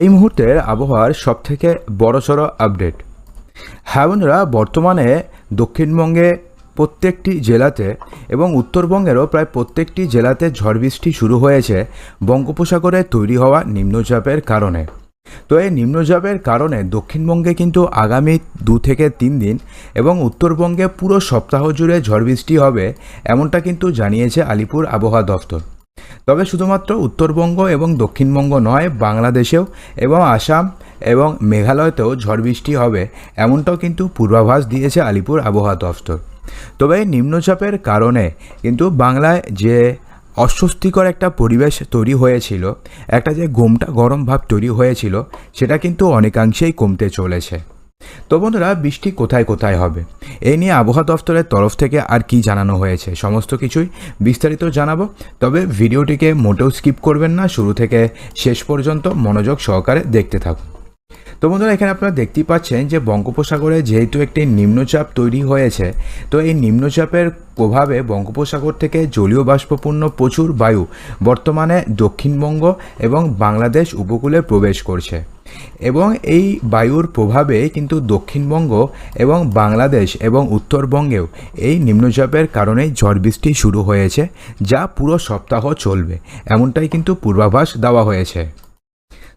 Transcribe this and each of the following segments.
এই মুহূর্তের আবহাওয়ার সবথেকে বড়সড় আপডেট। হ্যাঁ বন্ধুরা বর্তমানে দক্ষিণবঙ্গে প্রত্যেকটি জেলাতে এবং উত্তরবঙ্গেরও প্রায় প্রত্যেকটি জেলাতে ঝড় বৃষ্টি শুরু হয়েছে বঙ্গোপসাগরে তৈরি হওয়া নিম্নচাপের কারণে। তো এই নিম্নচাপের কারণে দক্ষিণবঙ্গে কিন্তু আগামী দু থেকে তিন দিন এবং উত্তরবঙ্গে পুরো সপ্তাহ জুড়ে ঝড় বৃষ্টি হবে, এমনটা কিন্তু জানিয়েছে আলিপুর আবহাওয়া দফতর তবে শুধুমাত্র উত্তরবঙ্গ এবং দক্ষিণবঙ্গ নয়, বাংলাদেশেও এবং আসাম এবং মেঘালয়তেও ঝড় বৃষ্টি হবে, এমনটাও কিন্তু পূর্বাভাস দিয়েছে আলিপুর আবহাওয়া দফতর। তবে নিম্নচাপের কারণে কিন্তু বাংলায় যে অস্বস্তিকর একটা পরিবেশ তৈরি হয়েছিল, একটা যে গোমটা গরম ভাব তৈরি হয়েছিল, সেটা কিন্তু অনেকাংশেই কমতে চলেছে। তো বন্ধুরা, বৃষ্টি কোথায় কোথায় হবে? এই নিয়ে আবহাওয়া দফতরের তরফ থেকে আর কি জানানো হয়েছে? সমস্ত কিছুই বিস্তারিত জানাব, তবে ভিডিওটিকে মোটেও স্কিপ করবেন না, শুরু থেকে শেষ পর্যন্ত মনোযোগ সহকারে দেখতে থাকুন। তো বন্ধুরা, এখানে আপনারা দেখতেই পাচ্ছেন যে বঙ্গোপসাগরে যেহেতু একটি নিম্নচাপ তৈরি হয়েছে, তো এই নিম্নচাপের প্রভাবে বঙ্গোপসাগর থেকে জলীয় বাষ্পপূর্ণ প্রচুর বায়ু বর্তমানে দক্ষিণবঙ্গ এবং বাংলাদেশ উপকূলে প্রবেশ করছে। এবং এই বায়ুর প্রভাবে কিন্তু দক্ষিণবঙ্গ এবং বাংলাদেশ এবং উত্তরবঙ্গেও এই নিম্নচাপের কারণে ঝড় বৃষ্টি শুরু হয়েছে, যা পুরো সপ্তাহ চলবে। এমনটাই কিন্তু পূর্বাভাস দেওয়া হয়েছে।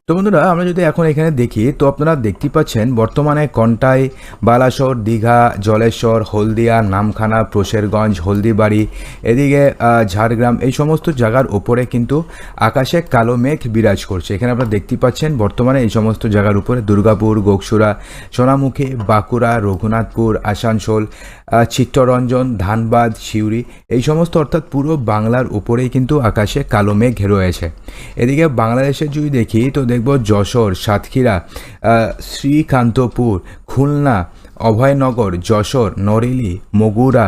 তো বন্ধুরা, আমরা যদি এখন এখানে দেখি, তো আপনারা দেখতে পাচ্ছেন বর্তমানে কন্টাই, বালাসর, দীঘা, জলেশ্বর, হলদিয়া, নামখানা প্রশেরগঞ্জ হলদিবাড়ি, এদিকে ঝাড়গ্রাম, এই সমস্ত জায়গার ওপরে কিন্তু আকাশে কালো মেঘ বিরাজ করছে। এখানে আপনারা দেখতে পাচ্ছেন বর্তমানে এই সমস্ত জায়গার উপরে দুর্গাপুর, গোকসুরা, সোনামুখী, বাঁকুড়া, রঘুনাথপুর, আসানসোল চিত্তরঞ্জন, ধানবাদ, সিউড়ি, এই সমস্ত অর্থাৎ পুরো বাংলার উপরেই কিন্তু আকাশে কালো মেঘ রয়েছে। এদিকে বাংলাদেশে যদি দেখি, তো দেখব যশোর সাতক্ষীরা শ্রীকান্তপুর খুলনা অভয়নগর যশোর নরেলি মগুরা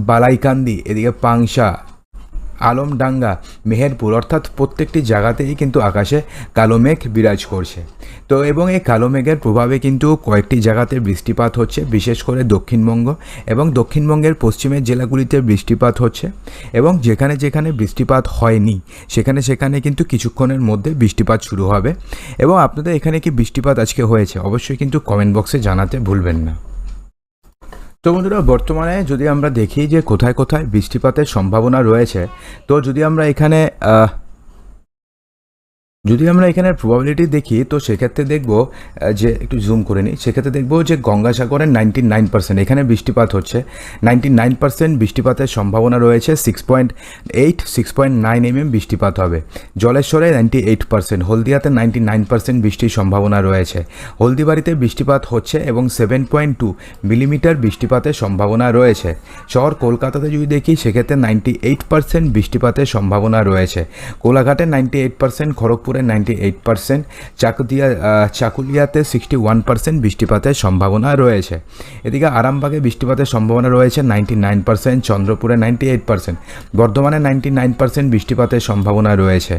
বালাইকান্দি এদিকে পাংশা আলমডাঙ্গা, মেহেরপুর অর্থাৎ প্রত্যেকটি জায়গাতেই কিন্তু আকাশে কালো মেঘ বিরাজ করছে। তো এবং এই কালো মেঘের প্রভাবে কিন্তু কয়েকটি জায়গাতে বৃষ্টিপাত হচ্ছে, বিশেষ করে দক্ষিণবঙ্গ এবং দক্ষিণবঙ্গের পশ্চিমের জেলাগুলিতে বৃষ্টিপাত হচ্ছে এবং যেখানে যেখানে বৃষ্টিপাত হয়নি, সেখানে সেখানে কিন্তু কিছুক্ষণের মধ্যে বৃষ্টিপাত শুরু হবে। এবং আপনাদের এখানে কি বৃষ্টিপাত আজকে হয়েছে, অবশ্যই কিন্তু কমেন্ট বক্সে জানাতে ভুলবেন না। তো বন্ধুরা, বর্তমানে যদি আমরা দেখি যে কোথায় কোথায় বৃষ্টিপাতের সম্ভাবনা রয়েছে, তো যদি আমরা এখানে যদি আমরা এখানে প্রবাবিলিটি দেখি, তো সেক্ষেত্রে দেখব যে একটু জুম করে নিই, সেক্ষেত্রে দেখব যে গঙ্গাসাগরের নাইনটি নাইন পার্সেন্ট এখানে বৃষ্টিপাত হচ্ছে। নাইনটি নাইন পার্সেন্ট বৃষ্টিপাতের সম্ভাবনা রয়েছে six point eight six point nine MM বৃষ্টিপাত হবে। জলেশ্বরে নাইনটি এইট পার্সেন্ট হলদিয়াতে নাইনটি নাইন পার্সেন্ট বৃষ্টির সম্ভাবনা রয়েছে। হলদিবাড়িতে বৃষ্টিপাত হচ্ছে এবং সেভেন পয়েন্ট টু মিলিমিটার বৃষ্টিপাতের সম্ভাবনা রয়েছে। শহর কলকাতাতে যদি দেখি, সেক্ষেত্রে নাইনটি এইট পার্সেন্ট বৃষ্টিপাতের সম্ভাবনা রয়েছে। কোলাঘাটে নাইনটি এইট পার্সেন্ট খড়গপুরে নাইনটি এইট পার্সেন্ট চাকুলিয়াতে সিক্সটি ওয়ান পার্সেন্ট বৃষ্টিপাতের সম্ভাবনা রয়েছে। এদিকে আরামবাগে বৃষ্টিপাতের সম্ভাবনা রয়েছে নাইনটি নাইন পার্সেন্ট চন্দ্রপুরে নাইনটি এইট পার্সেন্ট বর্ধমানে নাইনটি নাইন পার্সেন্ট বৃষ্টিপাতের সম্ভাবনা রয়েছে।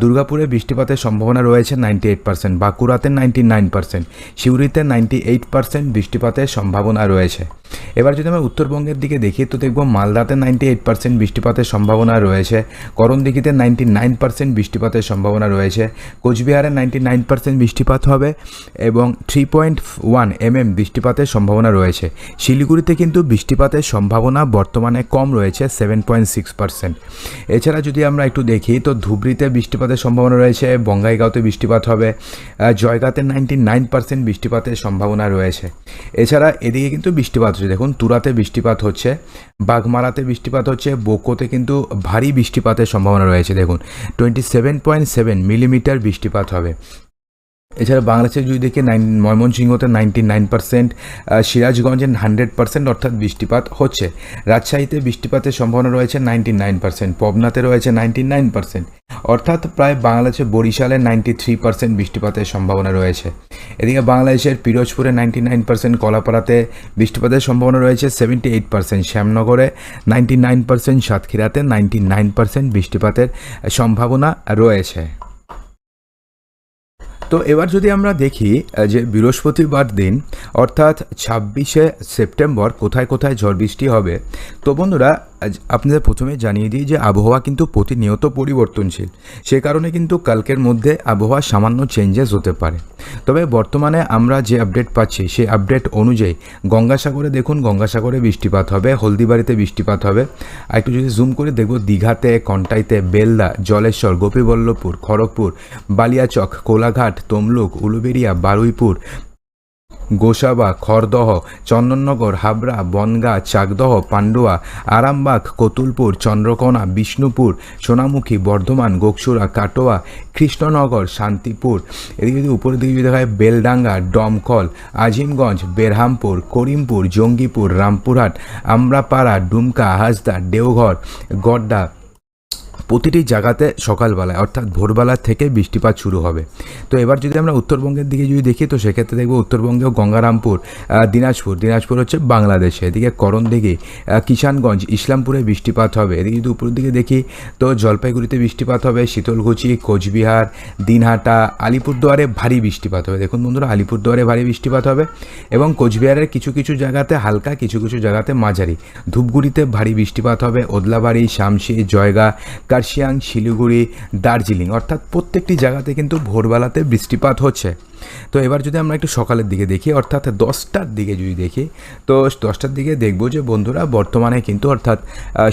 দুর্গাপুরে বৃষ্টিপাতের সম্ভাবনা রয়েছে নাইনটি এইট পার্সেন্ট বাঁকুড়াতে নাইনটি নাইন পার্সেন্ট সিউড়িতে নাইনটি এইট পার্সেন্ট বৃষ্টিপাতের সম্ভাবনা রয়েছে। এবার যদি আমরা উত্তরবঙ্গের দিকে দেখি, তো দেখব মালদাতে নাইনটি এইট পার্সেন্ট বৃষ্টিপাতের সম্ভাবনা রয়েছে, করণদিঘিতে নাইনটি নাইন পার্সেন্ট বৃষ্টিপাতের সম্ভাবনা রয়েছে। কোচবিহারে নাইনটি নাইন পার্সেন্ট বৃষ্টিপাত হবে এবং থ্রি পয়েন্ট ওয়ান এমএম বৃষ্টিপাতের সম্ভাবনা রয়েছে। শিলিগুড়িতে কিন্তু বৃষ্টিপাতের সম্ভাবনা বর্তমানে কম রয়েছে সেভেন পয়েন্ট সিক্স পার্সেন্ট এছাড়া যদি আমরা একটু দেখি, তো ধুবড়িতে বৃষ্টিপাতের সম্ভাবনা রয়েছে, বঙ্গাইগাঁওতে বৃষ্টিপাত হবে জয়গাঁতে নাইনটি নাইন পার্সেন্ট বৃষ্টিপাতের সম্ভাবনা রয়েছে। এছাড়া এদিকে কিন্তু বৃষ্টিপাত হচ্ছে, দেখুন তুরাতে বৃষ্টিপাত হচ্ছে, বাগমারাতে বৃষ্টিপাত হচ্ছে, বোকোতে কিন্তু ভারী বৃষ্টিপাতের সম্ভাবনা রয়েছে, দেখুন। Twenty seven point seven millimetre বৃষ্টিপাত হবে। এছাড়া বাংলাদেশে যদি দেখি, নাইন, ময়মনসিংহতে নাইনটি নাইন পার্সেন্ট সিরাজগঞ্জে হান্ড্রেড পার্সেন্ট, অর্থাৎ বৃষ্টিপাত হচ্ছে। রাজশাহীতে বৃষ্টিপাতের সম্ভাবনা রয়েছে নাইনটি নাইন পার্সেন্ট, পবনাতে রয়েছে নাইনটি নাইন পার্সেন্ট, অর্থাৎ প্রায় বাংলাদেশে বরিশালে নাইনটি থ্রি পার্সেন্ট বৃষ্টিপাতের সম্ভাবনা রয়েছে। এদিকে বাংলাদেশের পিরোজপুরে নাইনটি নাইন পার্সেন্ট, কলাপাড়াতে বৃষ্টিপাতের সম্ভাবনা রয়েছে সেভেন্টি এইট পার্সেন্ট, শ্যামনগরে নাইনটি নাইন পার্সেন্ট, সাতক্ষীরাতে নাইনটি নাইন পার্সেন্ট বৃষ্টিপাতের সম্ভাবনা রয়েছে। তো এবার যদি আমরা দেখি যে বৃহস্পতিবার দিন, অর্থাৎ ছাব্বিশে সেপ্টেম্বর কোথায় কোথায় ঝড় বৃষ্টি হবে, তো বন্ধুরা আপনাদের প্রথমে জানিয়ে দিই যে আবহাওয়া কিন্তু প্রতিনিয়ত পরিবর্তনশীল। সে কারণে কিন্তু কালকের মধ্যে আবহাওয়া সামান্য চেঞ্জেস হতে পারে। তবে বর্তমানে আমরা যে আপডেট পাচ্ছি, সেই আপডেট অনুযায়ী গঙ্গাসাগরে দেখুন, গঙ্গাসাগরে বৃষ্টিপাত হবে, হলদিবাড়িতে বৃষ্টিপাত হবে। আর একটু যদি জুম করে দেখব, দীঘাতে, কন্টাইতে, বেলদা, জলেশ্বর, গোপীবল্লভপুর, খড়গপুর, বালিয়াচক, কোলাঘাট তমলুক, উলুবেড়িয়া, বারুইপুর, গোসাবা, খড়দহ, চন্দননগর, হাবড়া, বনগাঁ, চাকদহ, পান্ডুয়া, আরামবাগ, কতুলপুর, চন্দ্রকোনা, বিষ্ণুপুর, সোনামুখী, বর্ধমান, গোকসুরা, কাটোয়া, কৃষ্ণনগর, শান্তিপুর। এদিকে যদি উপরের দিকে যদি দেখা হয় বেলডাঙ্গা, ডমকল, আজিমগঞ্জ, বেরহামপুর, করিমপুর, জঙ্গিপুর, রামপুরহাট, আমরাপাড়া, ডুমকা, হাসদা, দেওঘর, গড্ডা প্রতিটি জায়গাতে সকালবেলায় অর্থাৎ ভোরবেলা থেকে বৃষ্টিপাত শুরু হবে। তো এবার যদি আমরা উত্তরবঙ্গের দিকে যদি দেখি তো সেক্ষেত্রে দেখব উত্তরবঙ্গেও গঙ্গারামপুর দিনাজপুর। দিনাজপুর হচ্ছে বাংলাদেশে। এদিকে করণদিঘি আহ, কিষানগঞ্জ ইসলামপুরে বৃষ্টিপাত হবে। এদিকে যদি উপরের দিকে দেখি তো জলপাইগুড়িতে বৃষ্টিপাত হবে শীতলকুচি কোচবিহার দিনহাটা আলিপুরদুয়ারে ভারী বৃষ্টিপাত হবে। দেখুন বন্ধুরা আলিপুরদুয়ারে ভারী বৃষ্টিপাত হবে এবং কোচবিহারের কিছু কিছু জায়গাতে হালকা কিছু কিছু জায়গাতে মাঝারি। ধূপগুড়িতে ভারী বৃষ্টিপাত হবে ওদলাবাড়ি শামসি জয়গা কার্শিয়াং শিলিগুড়ি, দার্জিলিং, অর্থাৎ প্রত্যেকটি জায়গাতে কিন্তু ভোরবেলাতে বৃষ্টিপাত হচ্ছে। তো এবার যদি আমরা একটু সকালের দিকে দেখি, অর্থাৎ দশটার দিকে যদি দেখি, তো দশটার দিকে দেখব যে বন্ধুরা, বর্তমানে কিন্তু অর্থাৎ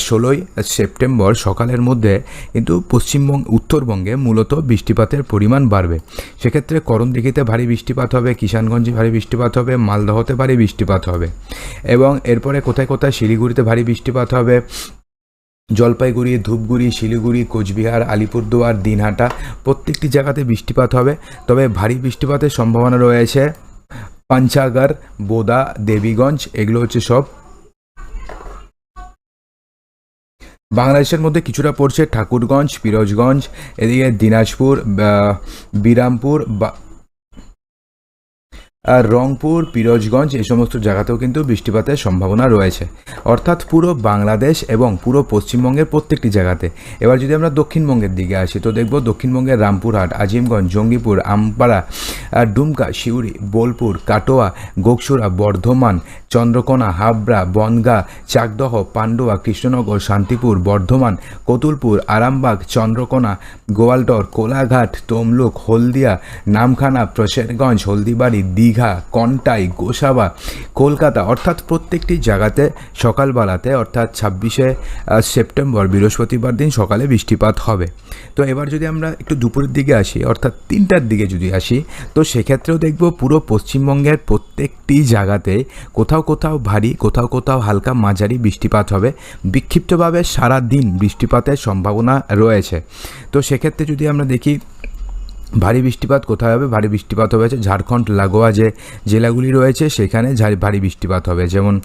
ষোলোই সেপ্টেম্বর সকালের মধ্যে কিন্তু পশ্চিমবঙ্গ, উত্তরবঙ্গে মূলত বৃষ্টিপাতের পরিমাণ বাড়বে। সেক্ষেত্রে করণদিঘিতে ভারী বৃষ্টিপাত হবে, কিষানগঞ্জে ভারী বৃষ্টিপাত হবে, মালদহতে ভারী বৃষ্টিপাত হবে। এবং এরপরে কোথায় কোথায়? শিলিগুড়িতে ভারী বৃষ্টিপাত হবে। জলপাইগুড়ি, ধূপগুড়ি, শিলিগুড়ি, কোচবিহার, আলিপুরদুয়ার, দিনহাটা প্রত্যেকটি জায়গাতে বৃষ্টিপাত হবে। তবে ভারী বৃষ্টিপাতের সম্ভাবনা রয়েছে পাঞ্চাগড়, বোদা, দেবীগঞ্জ, এগুলো হচ্ছে সব। বাংলাদেশের মধ্যে কিছুটা পড়ছে ঠাকুরগঞ্জ, পিরোজগঞ্জ, এদিকে দিনাজপুর বিরামপুর আর রংপুর, পিরোজগঞ্জ এই সমস্ত জায়গাতেও কিন্তু বৃষ্টিপাতের সম্ভাবনা রয়েছে। অর্থাৎ পুরো বাংলাদেশ এবং পুরো পশ্চিমবঙ্গের প্রত্যেকটি জায়গাতে। এবার যদি আমরা দক্ষিণবঙ্গের দিকে আসি, তো দেখব দক্ষিণবঙ্গের রামপুরহাট, আজিমগঞ্জ, জঙ্গিপুর, আমপাড়া ডুমকা, শিউরি, বোলপুর, কাটোয়া, গোকসুরা, বর্ধমান, চন্দ্রকোনা, হাবড়া, বনগাঁ, চাকদহ, পান্ডুয়া, কৃষ্ণনগর, শান্তিপুর, বর্ধমান, কতুলপুর, আরামবাগ, চন্দ্রকোনা, গোয়ালটর, কোলাঘাট, তমলুক, হলদিয়া, নামখানা, প্রসেনগঞ্জ, হলদিবাড়ি, দীঘা কন্টাই, গোসাবা, কলকাতা অর্থাৎ প্রত্যেকটি জায়গাতে সকালবেলাতে অর্থাৎ ছাব্বিশে সেপ্টেম্বর বৃহস্পতিবার দিন সকালে বৃষ্টিপাত হবে। তো এবার যদি আমরা একটু দুপুরের দিকে আসি, অর্থাৎ তিনটার দিকে যদি আসি, তো সেক্ষেত্রেও দেখব পুরো পশ্চিমবঙ্গের প্রত্যেকটি জায়গাতে কোথাও কোথাও ভারী, কোথাও কোথাও হালকা মাঝারি বৃষ্টিপাত হবে। বিক্ষিপ্তভাবে সারা দিন বৃষ্টিপাতের সম্ভাবনা রয়েছে। তো সেক্ষেত্রে যদি আমরা দেখি ভারী বৃষ্টিপাত কোথায় হবে? ভারী বৃষ্টিপাত হবে ঝাড়খণ্ড লাগোয়া যে জেলাগুলি রয়েছে সেখানে ভারী বৃষ্টিপাত হবে। যেমন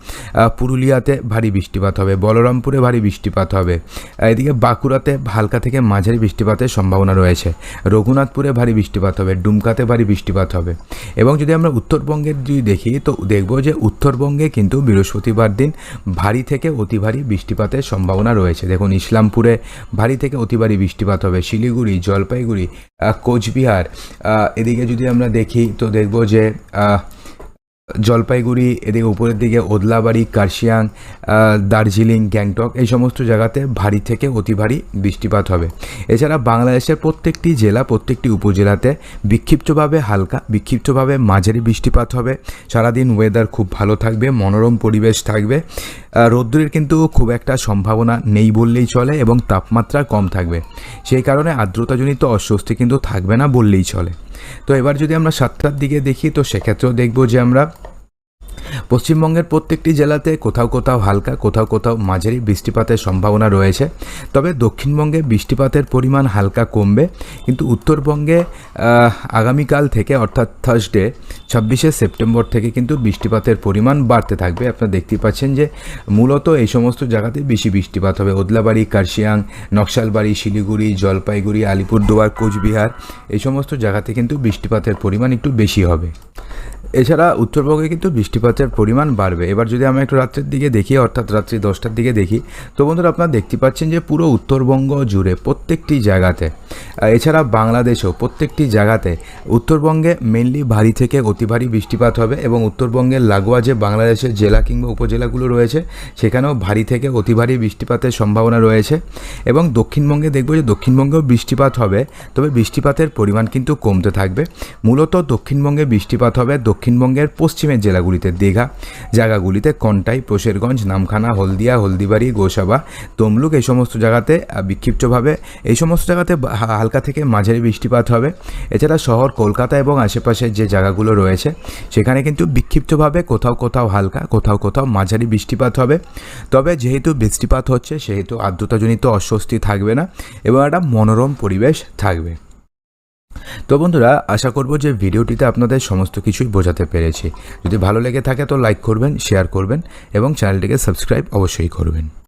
পুরুলিয়াতে ভারী বৃষ্টিপাত হবে বলরামপুরে ভারী বৃষ্টিপাত হবে। এদিকে বাঁকুড়াতে হালকা থেকে মাঝারি বৃষ্টিপাতের সম্ভাবনা রয়েছে। রঘুনাথপুরে ভারী বৃষ্টিপাত হবে ডুমকাতে ভারী বৃষ্টিপাত হবে। এবং যদি আমরা উত্তরবঙ্গের যদি দেখি তো দেখব যে উত্তরবঙ্গে কিন্তু বৃহস্পতিবার দিন ভারী থেকে অতি ভারী বৃষ্টিপাতের সম্ভাবনা রয়েছে। দেখুন ইসলামপুরে ভারী থেকে অতি ভারী বৃষ্টিপাত হবে শিলিগুড়ি জলপাইগুড়ি আহ, কোচবিহার আহ, এদিকে যদি আমরা দেখি তো দেখব যে আহ, জলপাইগুড়ি, এদিকে উপরের দিকে ওদলাবাড়ি, কার্শিয়াং দার্জিলিং, গ্যাংটক এই সমস্ত জায়গাতে ভারী থেকে অতি ভারী বৃষ্টিপাত হবে। এছাড়া বাংলাদেশের প্রত্যেকটি জেলা, প্রত্যেকটি উপজেলাতে বিক্ষিপ্তভাবে হালকা, বিক্ষিপ্তভাবে মাঝারি বৃষ্টিপাত হবে। সারাদিন ওয়েদার খুব ভালো থাকবে, মনোরম পরিবেশ থাকবে। রোদ্দুরের কিন্তু খুব একটা সম্ভাবনা নেই বললেই চলে এবং তাপমাত্রা কম থাকবে। সেই কারণে আর্দ্রতাজনিত অস্বস্তি কিন্তু থাকবে না বললেই চলে। তো এবার যদি আমরা সাতটার দিকে দেখি তো সেক্ষেত্রেও দেখব যে আমরা পশ্চিমবঙ্গের প্রত্যেকটি জেলাতে কোথাও কোথাও হালকা, কোথাও কোথাও মাঝারি বৃষ্টিপাতের সম্ভাবনা রয়েছে। তবে দক্ষিণবঙ্গে বৃষ্টিপাতের পরিমাণ হালকা কমবে। কিন্তু উত্তরবঙ্গে আগামীকাল থেকে অর্থাৎ থার্সডে ছাব্বিশে সেপ্টেম্বর থেকে কিন্তু বৃষ্টিপাতের পরিমাণ বাড়তে থাকবে। আপনারা দেখতে পাচ্ছেন যে মূলত এই সমস্ত জায়গাতে বেশি বৃষ্টিপাত হবে। ওদলাবাড়ি, কার্শিয়াং, নকশালবাড়ি, শিলিগুড়ি, জলপাইগুড়ি, আলিপুরদুয়ার, কোচবিহার, এই সমস্ত জায়গাতে কিন্তু বৃষ্টিপাতের পরিমাণ একটু বেশি হবে। এছাড়া উত্তরবঙ্গে কিন্তু বৃষ্টিপাতের পরিমাণ বাড়বে। এবার যদি আমরা একটু রাত্রের দিকে দেখি, অর্থাৎ রাত্রি দশটার দিকে দেখি, তো বন্ধুরা আপনারা দেখতে পাচ্ছেন যে পুরো উত্তরবঙ্গ জুড়ে প্রত্যেকটি জায়গাতে এছাড়া বাংলাদেশেও প্রত্যেকটি জায়গাতে উত্তরবঙ্গে মেনলি ভারী থেকে অতি ভারী বৃষ্টিপাত হবে এবং উত্তরবঙ্গের লাগোয়া যে বাংলাদেশের জেলা কিংবা উপজেলাগুলো রয়েছে, সেখানেও ভারী থেকে অতি ভারী বৃষ্টিপাতের সম্ভাবনা রয়েছে এবং দক্ষিণবঙ্গে দেখব যে দক্ষিণবঙ্গেও বৃষ্টিপাত হবে, তবে বৃষ্টিপাতের পরিমাণ কিন্তু কমতে থাকবে। মূলত দক্ষিণবঙ্গে বৃষ্টিপাত হবে দক্ষিণবঙ্গের পশ্চিমের জেলাগুলিতে দীঘা, জায়গাগুলিতে কন্টাই প্রশেরগঞ্জ নামখানা, হলদিয়া, হলদিবাড়ি, গোসাবা, তমলুক এই সমস্ত জায়গাতে বিক্ষিপ্তভাবে এই সমস্ত জায়গাতে হালকা থেকে মাঝারি বৃষ্টিপাত হবে। এছাড়া শহর কলকাতা এবং আশেপাশের যে জায়গাগুলো রয়েছে, সেখানে কিন্তু বিক্ষিপ্তভাবে কোথাও কোথাও হালকা, কোথাও কোথাও মাঝারি বৃষ্টিপাত হবে। তবে যেহেতু বৃষ্টিপাত হচ্ছে, সেহেতু আর্দ্রতাজনিত অস্বস্তি থাকবে না, এবং একটা মনোরম পরিবেশ থাকবে। তো বন্ধুরা, আশা করব যে ভিডিওটিতে আপনাদের সমস্ত কিছুই বোঝাতে পেরেছি। যদি ভালো লেগে থাকে তো লাইক করবেন, শেয়ার করবেন এবং চ্যানেলটিকে সাবস্ক্রাইব অবশ্যই করবেন।